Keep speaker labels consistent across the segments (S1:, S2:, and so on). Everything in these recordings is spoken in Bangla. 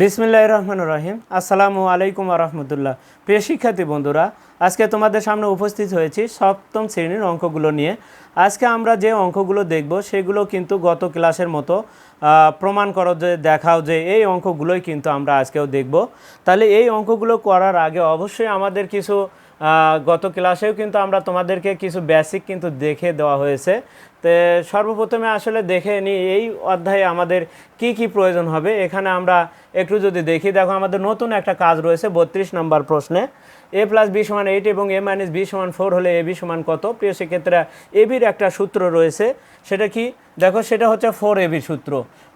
S1: বিসমিল্লাহ রহমান রহিম। আসসালামু আলাইকুম আরহামদুল্লাহ প্রিয় শিক্ষার্থী বন্ধুরা, আজকে তোমাদের সামনে উপস্থিত হয়েছি সপ্তম শ্রেণির অঙ্কগুলো নিয়ে। আজকে আমরা যে অঙ্কগুলো দেখব, সেগুলো কিন্তু গত ক্লাসের মতো প্রমাণ করো যে, দেখাও যে, এই অঙ্কগুলোই কিন্তু আমরা আজকেও দেখব। তাহলে এই অঙ্কগুলো করার আগে অবশ্যই আমাদের কিছু গত ক্লাসেও কিন্তু আমরা তোমাদেরকে কিছু বেসিক কিন্তু দেখে দেওয়া হয়েছে। তো সর্বপ্রথমে আসলে দেখে নিই এই অধ্যায়ে আমাদের কি কি প্রয়োজন হবে? এখানে আমরা একটু যদি দেখি, দেখো আমাদের নতুন একটা কাজ রয়েছে বত্রিশ নম্বর প্রশ্নে। এ প্লাস বি সমান এইট এবং এ মাইনাস বি সমান ফোর হলে এ বি সমান কত? প্রিয় সেক্ষেত্রে এ বির একটা সূত্র রয়েছে। সেটা কি? দেখো সেটা হচ্ছে ফোর এ বির সূত্র।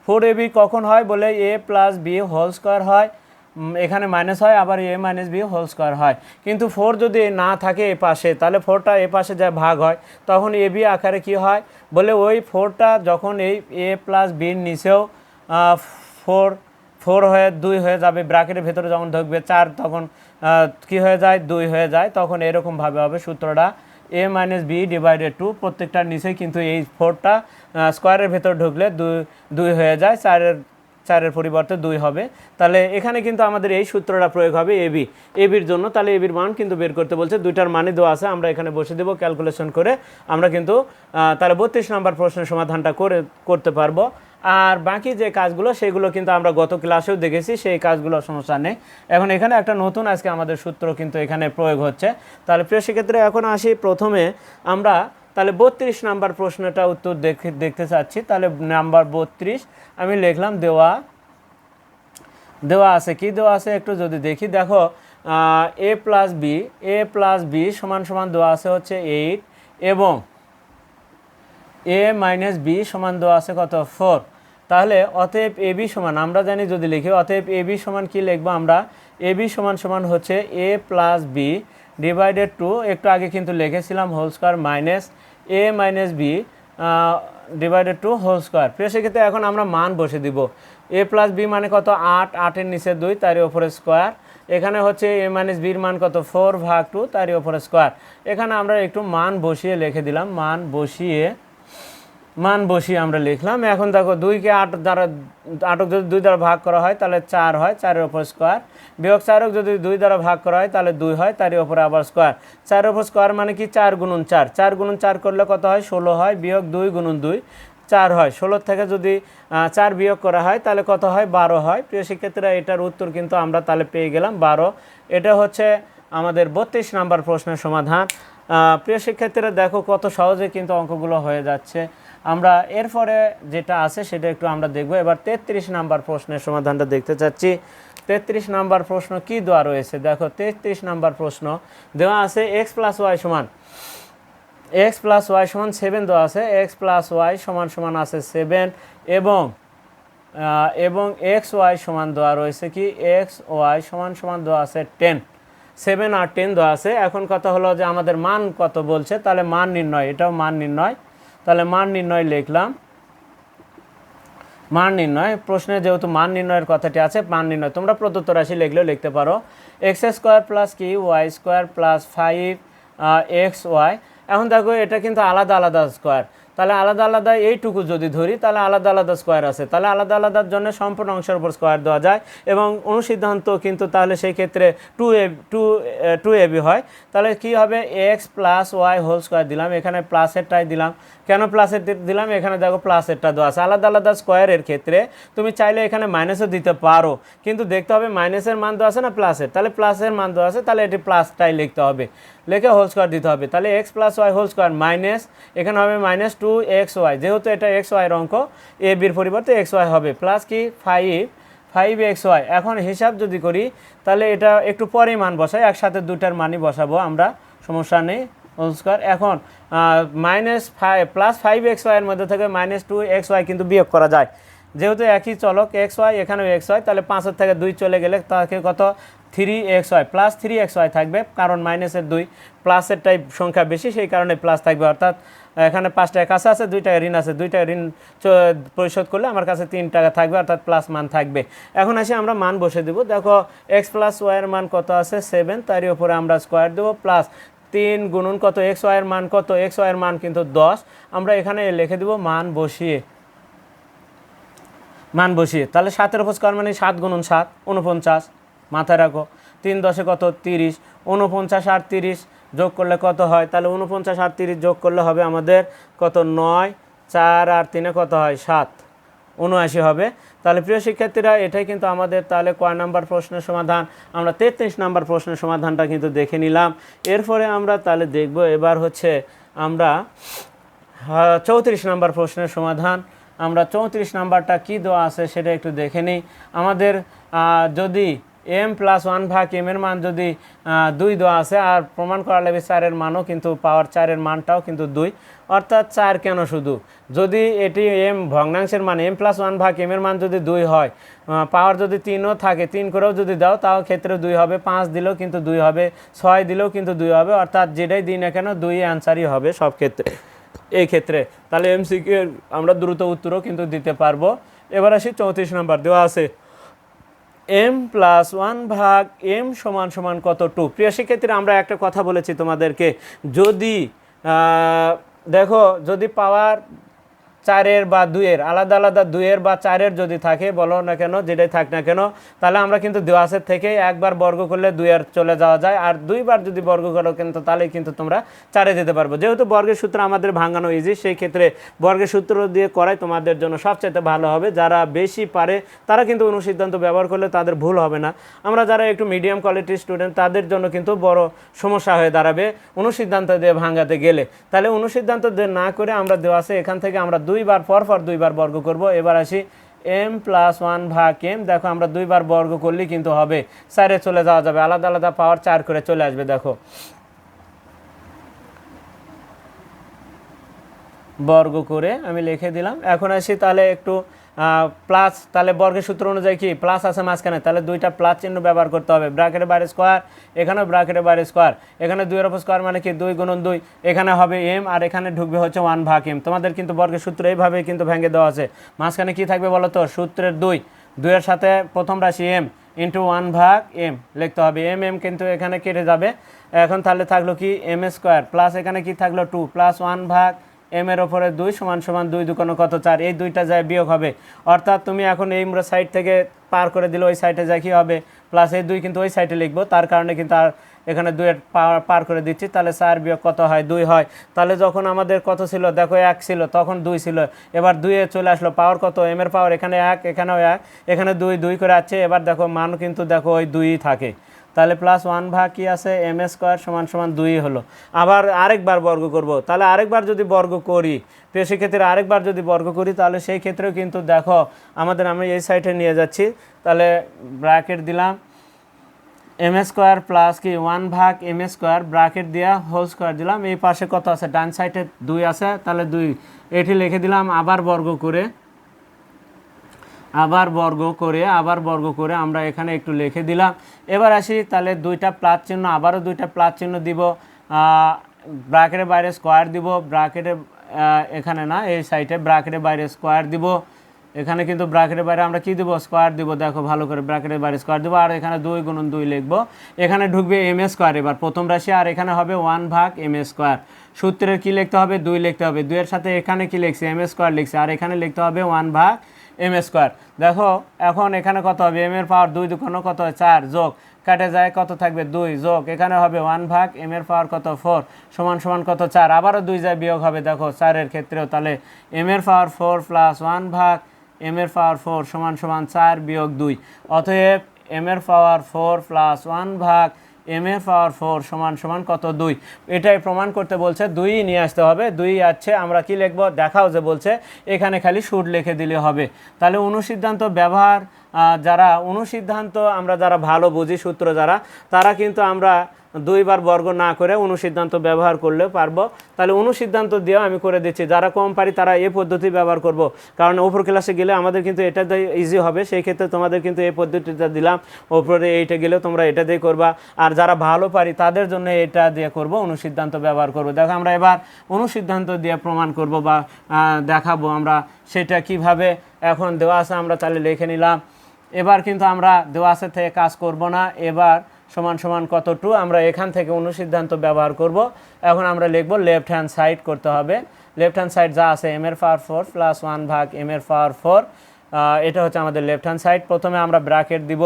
S1: ফোর এ বি কখন হয় বলে? A plus B whole square হয় এখানে মাইনাস হয়, আবার A minus B whole square হয়। কিন্তু ফোর যদি না থাকে এ পাশে, তাহলে ফোরটা এ পাশে যা ভাগ হয়, তখন এ বি আকারে কি হয়? বলে ওই ফোরটা যখন এই এ প্লাস বির নিচেও ফোর ফোর হয়ে দুই হয়ে যাবে ব্র্যাকেটের ভেতরে যখন ঢুকবে, চার তখন কি হয়ে যায়? দুই হয়ে যায়, তখন এরকমভাবে হবে সূত্রটা। A minus B divided two প্রত্যেকটার নিচে কিন্তু এই ফোরটা স্কোয়ারের ভেতর ঢুকলে দুই দুই হয়ে যায়, চারের চারের পরিবর্তে দুই হবে। তাহলে এখানে কিন্তু আমাদের এই সূত্রটা প্রয়োগ হবে এবি এবির জন্য তাহলে এবির মান কিন্তু বের করতে বলছে, দুইটার মানে দেওয়া আছে, আমরা এখানে বসে দেবো ক্যালকুলেশন করে আমরা কিন্তু তাহলে বত্রিশ নম্বর প্রশ্নের সমাধানটা করে, করতে পারব। আর বাকি যে কাজগুলো, সেগুলো কিন্তু আমরা গত ক্লাসেও দেখেছি, সেই কাজগুলো সমস্যা নেই। এখন এখানে একটা নতুন আজকে আমাদের সূত্র কিন্তু এখানে প্রয়োগ হচ্ছে। তাহলে প্রিয় সেক্ষেত্রে এখন আসি প্রথমে আমরা তাহলে বত্রিশ নাম্বার প্রশ্নটা উত্তর দেখে, দেখতে চাচ্ছি। তাহলে নাম্বার বত্রিশ, আমি লিখলাম দেওয়া দেওয়া আছে কি? দেওয়া আছে একটু যদি দেখি। দেখো A plus B, A plus B সমান সমান দেওয়া আছে হচ্ছে এইট এবং এ মাইনাস বি সমান দেওয়া আছে কত? ফোর। তাহলে অতএব এ বি সমান, আমরা জানি যদি লিখি, অতএব এ বি সমান কি লিখব আমরা? এ বি সমান সমান হচ্ছে A plus B divided two একটু আগে কিন্তু লিখেছিলাম whole square minus A minus B divided two whole square প্রিয় সেক্ষেত্রে এখন আমরা মান বসে দিব। এ প্লাস বি মানে কত? আট, আটের নিচে দুই, তারই ওপরে স্কোয়ার এখানে হচ্ছে এ মাইনাস বির মান কত? ফোর ভাগ টু তারই ওপরে স্কোয়ার এখানে আমরা একটু মান বসিয়ে লিখে দিলাম। মান বসিয়ে মান বসিয়ে আমরা লিখলাম। এখন দেখো দুইকে আট দ্বারা আটক যদি দুই দ্বারা ভাগ করা হয়, তাহলে চার হয়, চারের ওপর স্কোয়ার বিয়োগ চারক যদি দুই দ্বারা ভাগ করা হয়, তাহলে দুই হয়, তারই ওপরে আবার স্কোয়ার চারের ওপর স্কোয়ার মানে কি? চার গুণন চার। চার গুণন চার করলে কত হয়? ষোলো হয়, বিয়োগ দুই গুণন দুই, চার হয়। ষোলোর থেকে যদি চার বিয়োগ করা হয়, তাহলে কত হয়? বারো হয়। প্রিয় শিক্ষার্থীরা, এটার উত্তর কিন্তু আমরা তাহলে পেয়ে গেলাম বারো। এটা হচ্ছে আমাদের বত্রিশ নাম্বার প্রশ্নের সমাধান। প্রিয় শিক্ষার্থীরা, দেখো কত সহজে কিন্তু অঙ্কগুলো হয়ে যাচ্ছে। আমরা এরপরে যেটা আছে সেটা একটু আমরা দেখব। এবার তেত্রিশ নাম্বার প্রশ্নের সমাধানটা দেখতে চাচ্ছি। তেত্রিশ নাম্বার প্রশ্ন কি দেওয়া রয়েছে? দেখো, তেত্রিশ নাম্বার প্রশ্ন দেওয়া আছে এক্স প্লাস ওয়াই সমান। এক্স প্লাস ওয়াই সমান সেভেন দেওয়া আছে। এক্স প্লাস ওয়াই সমান সমান আছে সেভেন এবং এবং এক্স ওয়াই সমান দেওয়া রয়েছে কি? এক্স ওয়াই সমান সমান দেওয়া আছে টেন সেভেন আর টেন দেওয়া আছে। এখন কথা হলো যে আমাদের মান কত বলছে, তাহলে মান নির্ণয়, এটাও মান নির্ণয়। তাহলে মান নির্ণয় লিখলাম। মান নির্ণয়, প্রশ্নে যেহেতু মান নির্ণয়ের কথাটি আছে, মান নির্ণয়, তোমরা প্রদত্ত রাশি লিখলেও লিখতে পারো। এক্স স্কোয়ার প্লাস কি? Y square plus five X Y. এখন দেখো, এটা কিন্তু আলাদা আলাদা স্কোয়ার। তাহলে আলাদা আলাদা এইটুকু যদি ধরি, তাহলে আলাদা আলাদা স্কোয়ার আছে। তাহলে আলাদা আলাদার জন্য সম্পূর্ণ অংশের উপর স্কোয়ার দেওয়া যায় এবং অনুসিদ্ধান্ত কিন্তু তাহলে সেই ক্ষেত্রে two A two two AB হয়। তাহলে কি হবে? X plus Y whole square দিলাম। এখানে প্লাসের টাই দিলাম। কেন প্লাসের দিলাম? এখানে দেখো প্লাসেরটা দেওয়া আছে। আলাদা আলাদা স্কোয়ারের ক্ষেত্রে তুমি চাইলে এখানে মাইনাসও দিতে পারো। কিন্তু দেখতে হবে মাইনাসের মান দেওয়া আছে না প্লাসের তাহলে প্লাসের মান দেওয়া আছে, তাহলে এটি প্লাসটাই লিখতে হবে। লিখে হোল স্কোয়ার দিতে হবে। তাহলে X plus Y whole square minus এখানে হবে মাইনাস টু এক্স ওয়াই যেহেতু এটা এক্স ওয়াইয়ের অঙ্ক এ বির পরিবর্তে এক্স ওয়াই হবে। প্লাস কি? ফাইভ ফাইভ এক্স ওয়াই এখন হিসাব যদি করি, তাহলে এটা একটু পরেই মান বসাই। একসাথে দুটার মানই বসাবো আমরা, সমস্যা নেই। স্কোয়ার এখন minus five plus five X ওয়াইয়ের মধ্যে থেকে মাইনাস টু এক্স ওয়াই কিন্তু বিয়োগ করা যায়। যেহেতু একই চলক এক্স ওয়াই এখানেও এক্স ওয়াই তাহলে পাঁচের থেকে দুই চলে গেলে তাকে কত? Three X Y plus three X Y থাকবে, কারণ মাইনাসের দুই প্লাসেরটাই সংখ্যা বেশি, সেই কারণে প্লাস থাকবে। অর্থাৎ, এখানে পাঁচ টাকা কাছে আছে, দুই টাকা ঋণ আছে। দুই টাকা ঋণ পরিশোধ করলে আমার কাছে তিন টাকা থাকবে, অর্থাৎ প্লাস মান থাকবে। এখন আসি আমরা মান বসে দেবো। দেখো এক্স প্লাস ওয়াইয়ের মান কত আছে? সেভেন তারই উপরে আমরা স্কোয়ার দেবো প্লাস তিন গুণন কত? এক্স ওয়াইয়ের মান কত? এক্স ওয়াইয়ের মান কিন্তু দশ। আমরা এখানে লিখে দেবো মান বসিয়ে। মান বসিয়ে। তাহলে সাতের উপর মানে সাত গুণন সাত উনপঞ্চাশ মাথায় রাখো। তিন দশে কত? তিরিশ। উনপঞ্চাশ আর তিরিশ যোগ করলে কত হয়? তাহলে উনপঞ্চাশ আর তিরিশ যোগ করলে হবে আমাদের কত? নয়। চার আর তিনে কত হয়? সাত। উনআশি হবে। তাহলে প্রিয় শিক্ষার্থীরা, এটাই কিন্তু আমাদের তাহলে কয় নাম্বার প্রশ্নের সমাধান। আমরা তেত্রিশ নাম্বার প্রশ্নের সমাধানটা কিন্তু দেখে নিলাম। এরপরে আমরা তাহলে দেখব এবার হচ্ছে আমরা চৌত্রিশ নাম্বার প্রশ্নের সমাধান। আমরা চৌত্রিশ নাম্বারটা কি দেওয়া আছে সেটা একটু দেখে নিই। আমাদের যদি এম প্লাস ওয়ান ভাগ এম এর মান যদি দুই দেওয়া আছে, আর প্রমাণ করা লাগবে চারের মানও, কিন্তু পাওয়ার চারের মানটাও কিন্তু দুই। অর্থাৎ চার কেন শুধু? যদি এটি এম ভগ্নাংশের মান এম প্লাস ওয়ান ভাগ এম এর মান যদি দুই হয় পাওয়ার যদি তিনও থাকে, তিন করেও যদি দাও, তাও ক্ষেত্রে দুই হবে, পাঁচ দিলেও কিন্তু দুই হবে, ছয় দিলেও কিন্তু দুই হবে, অর্থাৎ যেটাই দিই না কেন, দুই অ্যান্সারই হবে সব ক্ষেত্রে। এই ক্ষেত্রে, তাহলে এমসিকিউ আমরা দ্রুত উত্তরও কিন্তু দিতে পারব। এবার আসি চৌত্রিশ নম্বর, দেওয়া আছে এম প্লাস ওয়ান ভাগ এম সমান সমান কত টু প্রিয় শিক্ষার্থীরা, আমরা একটা কথা বলেছি তোমাদেরকে। যদি দেখো, যদি পাওয়ার চারের বা দুইয়ের, আলাদা আলাদা দুইয়ের বা চারের যদি থাকে, বলো না কেন, যেটাই থাক না কেন, তাহলে আমরা কিন্তু দেওয়াসের থেকে একবার বর্গ করলে দুইয়ের চলে যাওয়া যায়, আর দুইবার যদি বর্গ করো কিন্তু তাহলে কিন্তু তোমরা চারে যেতে পারব। যেহেতু বর্গের সূত্র আমাদের ভাঙানো ইজি সেই ক্ষেত্রে বর্গের সূত্র দিয়ে করাই তোমাদের জন্য সবচেয়ে ভালো হবে। যারা বেশি পারে, তারা কিন্তু অনুসিদ্ধান্ত ব্যবহার করলে তাদের ভুল হবে না। আমরা যারা একটু মিডিয়াম কোয়ালিটির স্টুডেন্ট তাদের জন্য কিন্তু বড় সমস্যা হয়ে দাঁড়াবে অনুসিদ্ধান্ত দিয়ে ভাঙাতে গেলে। তাহলে অনুসিদ্ধান্ত দিয়ে না করে আমরা দেওয়া আছে এখান থেকে আমরা দুইবার পর পর দুইবার বর্গ করব। এবার আসি এম প্লাস ওয়ান ভাগ এম দেখো, আমরা দুইবার বর্গ করলে কিন্তু হবে। চারে চলে যাওয়া যাবে। আলাদা আলাদা পাওয়ার চার করে চলে আসবে, দেখো। বর্গ করে আমি লিখে দিলাম। এখন আসি তাহলে একটু প্লাস তাহলে বর্গের সূত্র অনুযায়ী কি? প্লাস আছে মাঝখানে, তাহলে দুইটা প্লাস চিহ্ন ব্যবহার করতে হবে। ব্র্যাকেটের বাইরে স্কোয়ার এখানেও ব্র্যাকেটের বাইরে স্কোয়ার এখানে দুইয়ের উপর স্কোয়ার মানে কি? দুই গুণন দুই। এখানে হবে এম আর এখানে ঢুকবে হচ্ছে ওয়ান ভাগ এম তোমাদের কিন্তু বর্গের সূত্র এইভাবে কিন্তু ভেঙে দেওয়া আছে। মাঝখানে কি থাকবে বলো তো সূত্রের দুই। দুইয়ের সাথে প্রথম রাশি এম ইন্টু ওয়ান ভাগ এম লিখতে হবে। এম এম কিন্তু এখানে কেটে যাবে। এখন তাহলে থাকল কি? এম স্কোয়ার প্লাস এখানে কি থাকল টু প্লাস ওয়ান ভাগ এম এর ওপরে দুই সমান সমান দুই দুকোনো কত চার? এই দুইটা যায় বিয়োগ হবে। অর্থাৎ তুমি এখন এই সাইড থেকে পার করে দিলে ওই সাইডে যায় কি হবে? প্লাস এই দুই কিন্তু ওই সাইডে লিখব। তার কারণে কিন্তু আর এখানে পার পার করে দিচ্ছি। তাহলে চার বিয়োগ কত হয়? দুই হয়। তাহলে যখন আমাদের কত ছিল? দেখো এক ছিল, তখন দুই ছিল। এবার দুইয়ে চলে আসলো। পাওয়ার কত? এম এর পাওয়ার এখানে এক, এখানেও এক, এখানে দুই দুই করে আছে এবার দেখো মান কিন্তু দেখো ওই দুইই থাকে। তাহলে প্লাস ওয়ান ভাগ কি আছে? এম স্কোয়ার সমান সমান দুই হলো। আবার আরেকবার বর্গ করব। তাহলে আরেকবার যদি বর্গ করি, তো সেক্ষেত্রে আরেকবার যদি বর্গ করি, তাহলে সেই ক্ষেত্রেও কিন্তু দেখো, আমাদের আমি এই সাইডে নিয়ে যাচ্ছি। তাহলে ব্র্যাকেট দিলাম। এম স্কোয়ার প্লাস কি? ওয়ান ভাগ এম স্কোয়ার ব্র্যাকেট দিয়া হোল স্কোয়ার দিলাম। এই পাশে কত আছে? ডান সাইডে দুই আছে। তাহলে দুই। এটি লিখে দিলাম, আবার বর্গ করে। আবার বর্গ করে, আবার বর্গ করে আমরা এখানে একটু লিখে দিলাম। এবার আসি, তাহলে দুইটা প্লাস চিহ্ন, আবারও দুইটা প্লাস চিহ্ন দিব। ব্রাকেটের বাইরে স্কোয়ার দিব। ব্রাকেটে এখানে না, এই সাইডে ব্রাকেটের বাইরে স্কোয়ার দিব। এখানে কিন্তু ব্রাকেটের বাইরে আমরা কি দিব? স্কোয়ার দিব। দেখো, ভালো করে ব্রাকেটের বাইরে স্কোয়ার দিব। আর এখানে দুই গুণন দুই লিখব। এখানে ঢুকবে এম স্কোয়ার এবার। প্রথম রাশি, আর এখানে হবে ওয়ান ভাগ এম স্কোয়ার। সূত্রের কি লিখতে হবে? দুই লিখতে হবে। দুইয়ের সাথে এখানে কি লিখছে? এম স্কোয়ার লিখছে। আর এখানে লিখতে হবে ওয়ান ভাগ এম স্কোয়ার দেখো, এখন এখানে কত হবে? এম এর পাওয়ার দুই দুখানো কত? হয় চার যোগ। কাটে যায়, কত থাকবে? দুই যোগ। এখানে হবে ওয়ান ভাগ এম এর পাওয়ার কত? ফোর সমান সমান কত? চার। আবারও দুই যায়, বিয়োগ হবে। দেখো, চারের ক্ষেত্রেও তাহলে এম এর পাওয়ার ফোর প্লাস ওয়ান ভাগ এম এর পাওয়ার ফোর সমান সমান চার বিয়োগ দুই। অতএব এম এর পাওয়ার ফোর প্লাস ওয়ান ভাগ এম এ পাওয়ার ফোর সমান সমান কত দুই? এটাই প্রমাণ করতে বলছে দুই নিয়ে আসতে হবে, দুই আছে, আমরা কি লিখব? দেখাও যে বলছে, এখানে খালি সুর লিখে দিলে হবে। তাহলে অনুসিদ্ধান্ত ব্যবহার যারা, অনুসিদ্ধান্ত আমরা যারা ভালো বুঝি, সূত্র যারা, তারা কিন্তু আমরা দুইবার বর্গ না করে অনুসিদ্ধান্ত ব্যবহার করলে পারব। তাহলে অনুসিদ্ধান্ত দিয়েও আমি করে দিচ্ছি। যারা কম পারি তারা এই পদ্ধতি ব্যবহার করব। কারণ ওপর ক্লাসে গেলে আমাদের কিন্তু এটা ইজি হবে। সেই ক্ষেত্রে তোমাদের কিন্তু এই পদ্ধতিটা দিলাম। ওপরে এইটা গেলেও তোমরা এটা দিয়ে করবা। আর যারা ভালো পারি তাদের জন্য এটা দিয়ে করব, অনুসিদ্ধান্ত ব্যবহার করব। দেখো আমরা এবার অনুসিদ্ধান্ত দিয়ে প্রমাণ করব বা দেখাবো আমরা সেটা কীভাবে এখন দেওয়া আছে। আমরা তাহলে লিখে নিলাম। এবার কিন্তু আমরা দেওয়া আছে থেকে কাজ করব না। এবার সমান সমান কত টু আমরা এখান থেকে অনুসিদ্ধান্ত ব্যবহার করব। এখন আমরা লিখব লেফট হ্যান্ড সাইড করতে হবে। লেফট হ্যান্ড সাইড যা আছে এম এর পাওয়ার ফোর প্লাস ওয়ান ভাগ এম এর পাওয়ার ফোর এটা হচ্ছে আমাদের লেফট হ্যান্ড সাইড প্রথমে আমরা ব্র্যাকেট দিব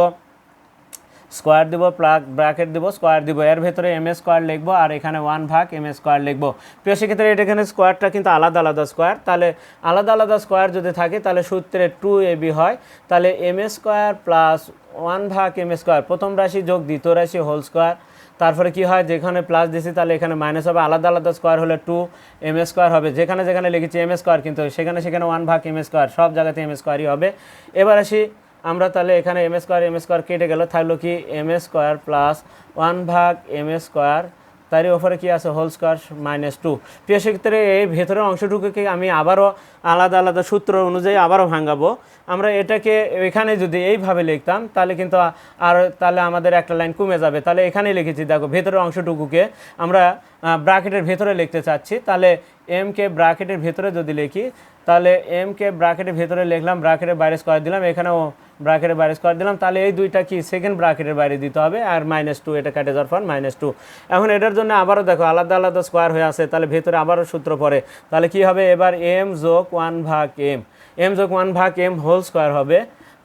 S1: স্কোয়ার দিব প্লাগ ব্র্যাকেট দিব স্কোয়ার দিব। এর ভেতরে এম এ স্কোয়ার লিখব আর এখানে ওয়ান ভাগ এম এ স্কোয়ার লিখব। প্রিয় সেক্ষেত্রে এটা এখানে স্কোয়ারটা কিন্তু আলাদা আলাদা স্কোয়ার তাহলে আলাদা আলাদা স্কোয়ার যদি থাকে, তাহলে সূত্রে টু এ বি হয়। তাহলে এম এ স্কোয়ার প্লাস ওয়ান ভাগ এম স্কোয়ার। প্রথম রাশি যোগ, দ্বিতীয় রাশি হোল স্কোয়ার। তারপরে কি হয়, যেখানে প্লাস দিছি তাহলে এখানে মাইনাস হবে। আলাদা আলাদা স্কোয়ার হলে টু এম স্কোয়ার হবে। যেখানে যেখানে লিখেছি এম স্কোয়ার, কিন্তু সেখানে সেখানে ওয়ান ভাগ এম স্কোয়ার। সব জায়গাতে এম স্কোয়ারই হবে। এবার আসি আমরা তাহলে এখানে এম স্কোয়ার এম স্কোয়ার কেটে গেল। থাকল কি এম স্কোয়ার প্লাস ওয়ান ভাগ এম স্কোয়ার তারই ওপরে কি আছে? হোল স্কোয়ার মাইনাস টু প্রিয় সেক্ষেত্রে এই ভেতরের অংশটুকুকে আমি আবারও আলাদা আলাদা সূত্র অনুযায়ী আবারও ভাঙাবো। আমরা এটাকে এখানে যদি এইভাবে লিখতাম, তাহলে কিন্তু আর তাহলে আমাদের একটা লাইন কমে যাবে। তাহলে এখানেই লিখেছি, দেখো, ভেতরের অংশটুকুকে আমরা ব্রাকেটের ভেতরে লিখতে চাচ্ছি। তাহলে এম কে ব্রাকেটের ভেতরে যদি লিখি, তাহলে এম কে ব্রাকেটের ভেতরে লিখলাম ব্রাকেটের বাইরে স্কোয়ার দিলাম। এখানেও ব্রাকেটের বাইরে স্কোয়ার দিলাম, তাহলে এই দুইটা কি সেকেন্ড ব্রাকেটের বাইরে দিতে হবে, আর মাইনাস টু এটা কাটে যাওয়ার পর মাইনাস টু এখন এটার জন্য আবারও দেখো, আলাদা আলাদা স্কোয়ার হয়ে আছে, তাহলে ভেতরে আবারও সূত্র পড়ে। তাহলে কি হবে? এবার এম যোগ ওয়ান ভাগ এম এম যোগ ওয়ান ভাগ এম হোল স্কোয়ার হবে।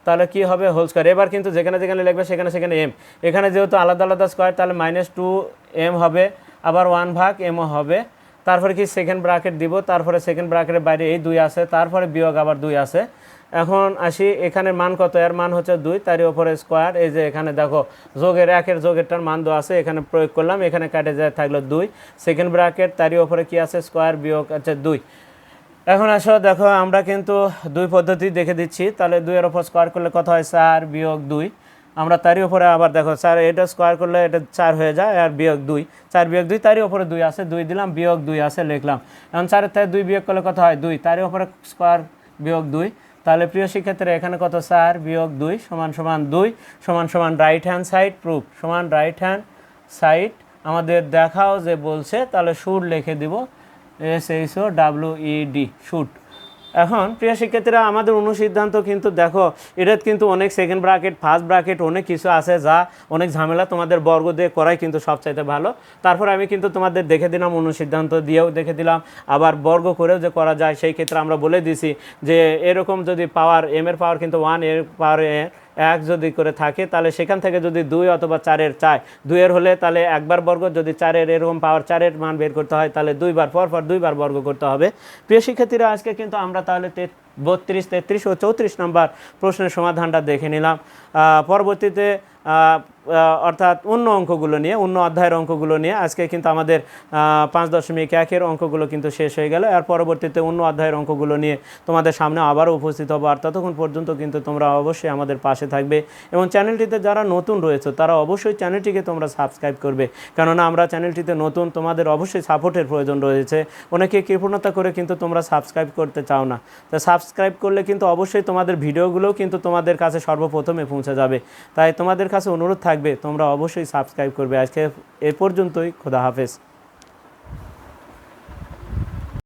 S1: তাহলে কি হবে? হোল স্কোয়ার এবার কিন্তু যেখানে যেখানে লিখবে, সেখানে সেখানে এম এখানে যেহেতু আলাদা আলাদা স্কোয়ার তাহলে মাইনাস টু এম হবে। আবার ওয়ান ভাগ এমও হবে। তারপরে কি সেকেন্ড ব্রাকেট দিব? তারপরে সেকেন্ড ব্রাকেটের বাইরে এই দুই আছে, তারপরে বিয়োগ আবার দুই আছে। এখন আসি, এখানে মান কত? এর মান হচ্ছে দুই, তারই ওপরে স্কোয়ার এই যে এখানে দেখো, যোগের একের যোগেরটার মান দেওয়া আছে, এখানে প্রয়োগ করলাম, এখানে কাটে যায় থাকল দুই। সেকেন্ড ব্রাকেট তারই ওপরে কি আছে? স্কোয়ার বিয়োগ আছে দুই। এখন আসো, দেখো, আমরা কিন্তু দুই পদ্ধতি দেখে দিচ্ছি। তাহলে দুইয়ের ওপর স্কোয়ার করলে কত হয়? চার বিয়োগ দুই। আমরা তারই উপরে আবার দেখো, চার, এটা স্কোয়ার করলে এটা চার হয়ে যায়, আর বিয়োগ দুই। চার বিয়োগ দুই, তারই উপরে দুই আছে, দুই দিলাম, বিয়োগ দুই আছে, লিখলাম। এখন চারের থেকে দুই বিয়োগ করলে কত হয়? দুই। তারই উপরে স্কোয়ার বিয়োগ দুই। তাহলে প্রিয় শিক্ষার্থীরা, এখানে কত স্যার? বিয়োগ দুই, সমান সমান দুই, সমান সমান রাইট হ্যান্ড সাইড প্রুফ সমান রাইট হ্যান্ড সাইড আমাদের দেখাও যে বলছে, তাহলে সুর লিখে দিব S H O W E D shoot এখন প্রিয় শিক্ষার্থীরা, আমাদের অনুসিদ্ধান্ত কিন্তু দেখো, এটা কিন্তু অনেক সেকেন্ড ব্রাকেট ফার্স্ট ব্রাকেট অনেক কিছু আছে যা অনেক ঝামেলা তোমাদের বর্গ দিয়ে করাই কিন্তু সবচাইতে ভালো। তারপর আমি কিন্তু তোমাদের দেখে দিলাম, অনুসিদ্ধান্ত দিয়েও দেখে দিলাম। আবার বর্গ করেও যে করা যায়, সেই ক্ষেত্রে আমরা বলে দিছি যে, এরকম যদি পাওয়ার এম এর পাওয়ার কিন্তু ওয়ানের পাওয়ার এক যদি করে থাকে, তাহলে সেখান থেকে যদি দুই অথবা চারের চায়, দুইয়ের হলে তাহলে একবার বর্গ, যদি চারের এরকম পাওয়ার চারের মান বের করতে হয়, তাহলে দুইবার, পর পর দুইবার বর্গ করতে হবে। প্রিয় শিক্ষার্থীরা, আজকে কিন্তু আমরা তাহলে বত্রিশ, তেত্রিশ ও চৌত্রিশ নম্বর প্রশ্নের সমাধানটা দেখে নিলাম। পরবর্তীতে অর্থাৎ অন্য অঙ্কগুলো নিয়ে, অন্য অধ্যায়ের অঙ্কগুলো নিয়ে আজকে কিন্তু আমাদের পাঁচ দশমিক একের অঙ্কগুলো কিন্তু শেষ হয়ে গেল। আর পরবর্তীতে অন্য অধ্যায়ের অঙ্কগুলো নিয়ে তোমাদের সামনে আবারও উপস্থিত হব। আর ততক্ষণ পর্যন্ত কিন্তু তোমরা অবশ্যই আমাদের পাশে থাকবে। এবং চ্যানেলটিতে যারা নতুন রয়েছে, তারা অবশ্যই চ্যানেলটিকে তোমরা সাবস্ক্রাইব করবে। কেননা আমরা চ্যানেলটিতে নতুন, তোমাদের অবশ্যই সাপোর্টের প্রয়োজন রয়েছে। অনেকে কৃপণতা করে কিন্তু তোমরা সাবস্ক্রাইব করতে চাও না। তা সাবস্ক্রাইব করলে কিন্তু অবশ্যই তোমাদের ভিডিওগুলোও কিন্তু তোমাদের কাছে সর্বপ্রথমে পৌঁছে যাবে। তাই তোমাদের কাছে অনুরোধ থাকবে তোমরা অবশ্যই সাবস্ক্রাইব করবে। আজকে এ পর্যন্তই খোদা হাফেজ।